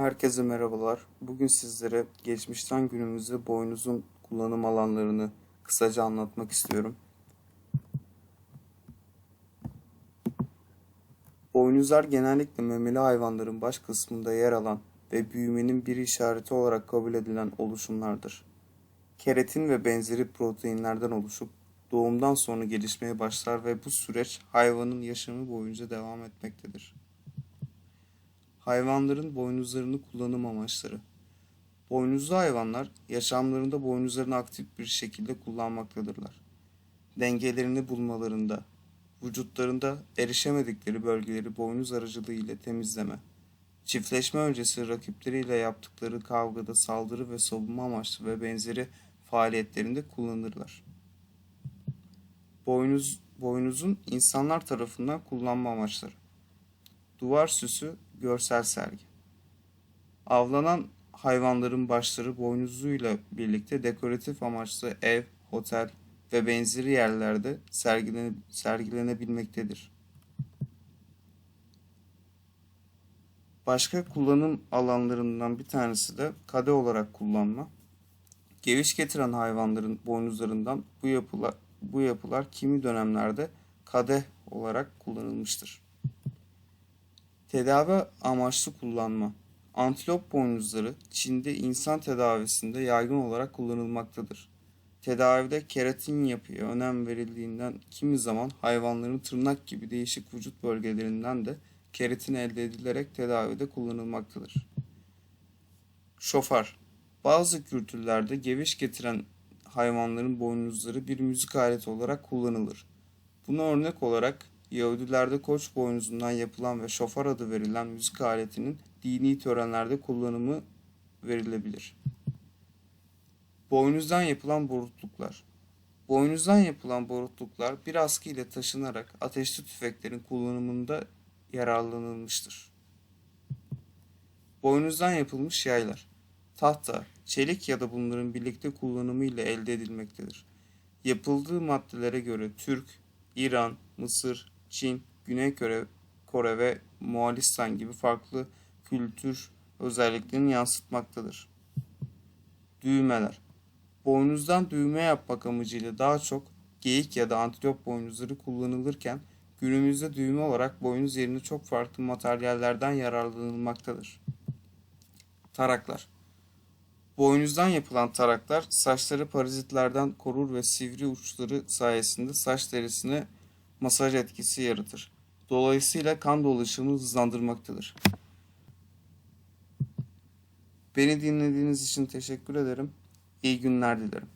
Herkese merhabalar. Bugün sizlere geçmişten günümüze boynuzun kullanım alanlarını kısaca anlatmak istiyorum. Boynuzlar genellikle memeli hayvanların baş kısmında yer alan ve büyümenin bir işareti olarak kabul edilen oluşumlardır. Keratin ve benzeri proteinlerden oluşup doğumdan sonra gelişmeye başlar ve bu süreç hayvanın yaşamı boyunca devam etmektedir. Hayvanların boynuzlarını kullanım amaçları. Boynuzlu hayvanlar yaşamlarında boynuzlarını aktif bir şekilde kullanmaktadırlar. Dengelerini bulmalarında, vücutlarında erişemedikleri bölgeleri boynuz aracılığı ile temizleme, çiftleşme öncesi rakipleriyle yaptıkları kavgada saldırı ve savunma amaçlı ve benzeri faaliyetlerinde kullanırlar. Boynuz, boynuzun insanlar tarafından kullanma amaçları. Duvar süsü, görsel sergi. Avlanan hayvanların başları boynuzuyla birlikte dekoratif amaçlı ev, otel ve benzeri yerlerde sergilene, sergilenebilmektedir. Başka kullanım alanlarından bir tanesi de kade olarak kullanma. Geviş getiren hayvanların boynuzlarından bu yapılar, bu yapılar kimi dönemlerde kadeh olarak kullanılmıştır. Tedavi amaçlı kullanma. Antilop boynuzları Çin'de insan tedavisinde yaygın olarak kullanılmaktadır. Tedavide keratin yapıya önem verildiğinden kimi zaman hayvanların tırnak gibi değişik vücut bölgelerinden de keratin elde edilerek tedavide kullanılmaktadır. Şofar Bazı kültürlerde geviş getiren hayvanların boynuzları bir müzik aleti olarak kullanılır. Buna örnek olarak Yahudilerde koç boynuzundan yapılan ve şofar adı verilen müzik aletinin dini törenlerde kullanımı verilebilir. Boynuzdan yapılan borutluklar Boynuzdan yapılan borutluklar bir askı ile taşınarak ateşli tüfeklerin kullanımında yararlanılmıştır. Boynuzdan yapılmış yaylar Tahta, çelik ya da bunların birlikte kullanımı ile elde edilmektedir. Yapıldığı maddelere göre Türk, İran, Mısır, Çin, Güney Kore, Kore ve Moğolistan gibi farklı kültür özelliklerini yansıtmaktadır. Düğmeler Boynuzdan düğme yapmak amacıyla daha çok geyik ya da antilop boynuzları kullanılırken günümüzde düğme olarak boynuz yerine çok farklı materyallerden yararlanılmaktadır. Taraklar Boynuzdan yapılan taraklar saçları parazitlerden korur ve sivri uçları sayesinde saç derisine masaj etkisi yaratır. Dolayısıyla kan dolaşımını hızlandırmaktadır. Beni dinlediğiniz için teşekkür ederim. İyi günler dilerim.